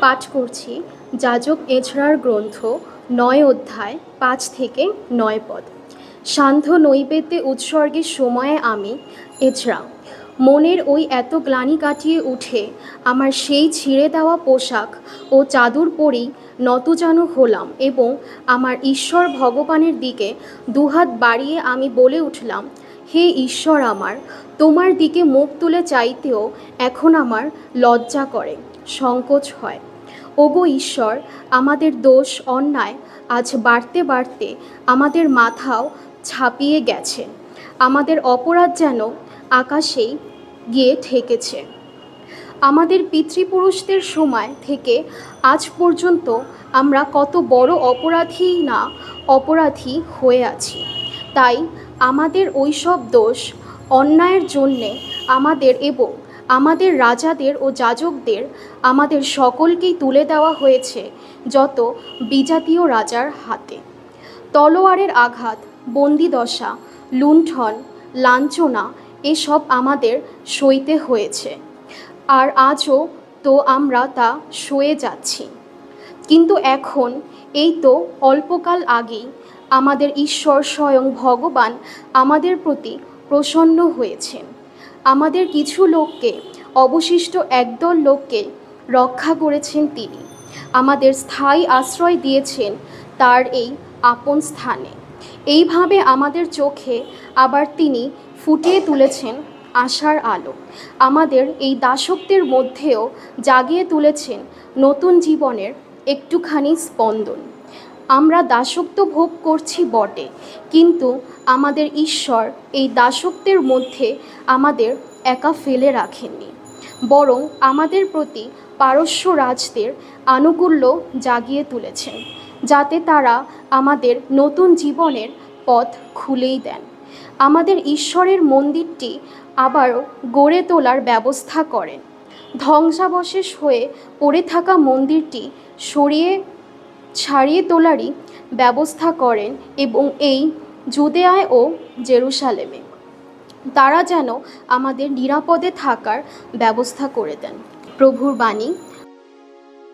পাঠ করছি। যাজক এছড়ার গ্রন্থ, নয় অধ্যায়, পাঁচ থেকে নয় পদ। সান্ধ্য নৈবেদ্যে উৎসর্গের সময়ে আমি, এছড়া, মনের ওই এত গ্লানি কাটিয়ে উঠে, আমার সেই ছিঁড়ে দেওয়া পোশাক ও চাদর পরেই নতজানু হলাম এবং আমার ঈশ্বর ভগবানের দিকে দুহাত বাড়িয়ে আমি বলে উঠলাম হে ঈশ্বর আমার, তোমার দিকে মুখ তুলে চাইতেও এখন আমার লজ্জা করে, সংকোচ হয়। ওগো ঈশ্বর, আমাদের দোষ অন্যায় আজ বাড়তে বাড়তে আমাদের মাথাও ছাপিয়ে গেছে। আমাদের অপরাধ যেন আকাশেই গিয়ে ঠেকেছে। আমাদের পিতৃপুরুষদের সময় থেকে আজ পর্যন্ত আমরা কত বড় অপরাধী না, অপরাধী হয়ে আছি। তাই আমাদের ওই সব দোষ অন্যায়ের জন্যে আমাদের এবং আমাদের রাজাদের ও যাজকদের আমাদের সকলকেই তুলে দেওয়া হয়েছে যত বিজাতীয় রাজার হাতে। তলোয়ারের আঘাত বন্দিদশা লুণ্ঠন, লাঞ্ছনা, এসব আমাদের সইতে হয়েছে। আর আজও তো আমরা তা সয়ে যাচ্ছি। কিন্তু এখন, এই তো অল্পকাল আগেই, আমাদের ঈশ্বর স্বয়ং ভগবান আমাদের প্রতি প্রসন্ন হয়েছেন আমাদের কিছু লোককে, অবশিষ্ট একদল লোককে রক্ষা করেছেন তিনি। আমাদের স্থায়ী আশ্রয় দিয়েছেন তার এই আপন স্থানে। এইভাবে আমাদের চোখে আবার তিনি ফুটিয়ে তুলেছেন আশার আলো। আমাদের এই দাসত্বের মধ্যেও জাগিয়ে তুলেছেন নতুন জীবনের একটুখানি স্পন্দন। আমরা দাসত্ব ভোগ করছি বটে, কিন্তু আমাদের ঈশ্বর এই দাসত্বের মধ্যে আমাদের একা ফেলে রাখেননি। বরং আমাদের প্রতি পারস্য রাজদের আনুকূল্য জাগিয়ে তুলেছেন, যাতে তারা আমাদের নতুন জীবনের পথ খুলেই দেন। আমাদের ঈশ্বরের মন্দিরটি আবারও গড়ে তোলার ব্যবস্থা করেন। ধ্বংসাবশেষ হয়ে পড়ে থাকা মন্দিরটি সরিয়ে, ছাড়িয়ে তোলারই ব্যবস্থা করেন এবং এই জুদেয়ায় ও জেরুসালেমে। তারা যেন আমাদের নিরাপদে থাকার ব্যবস্থা করে দেন। প্রভুর বাণী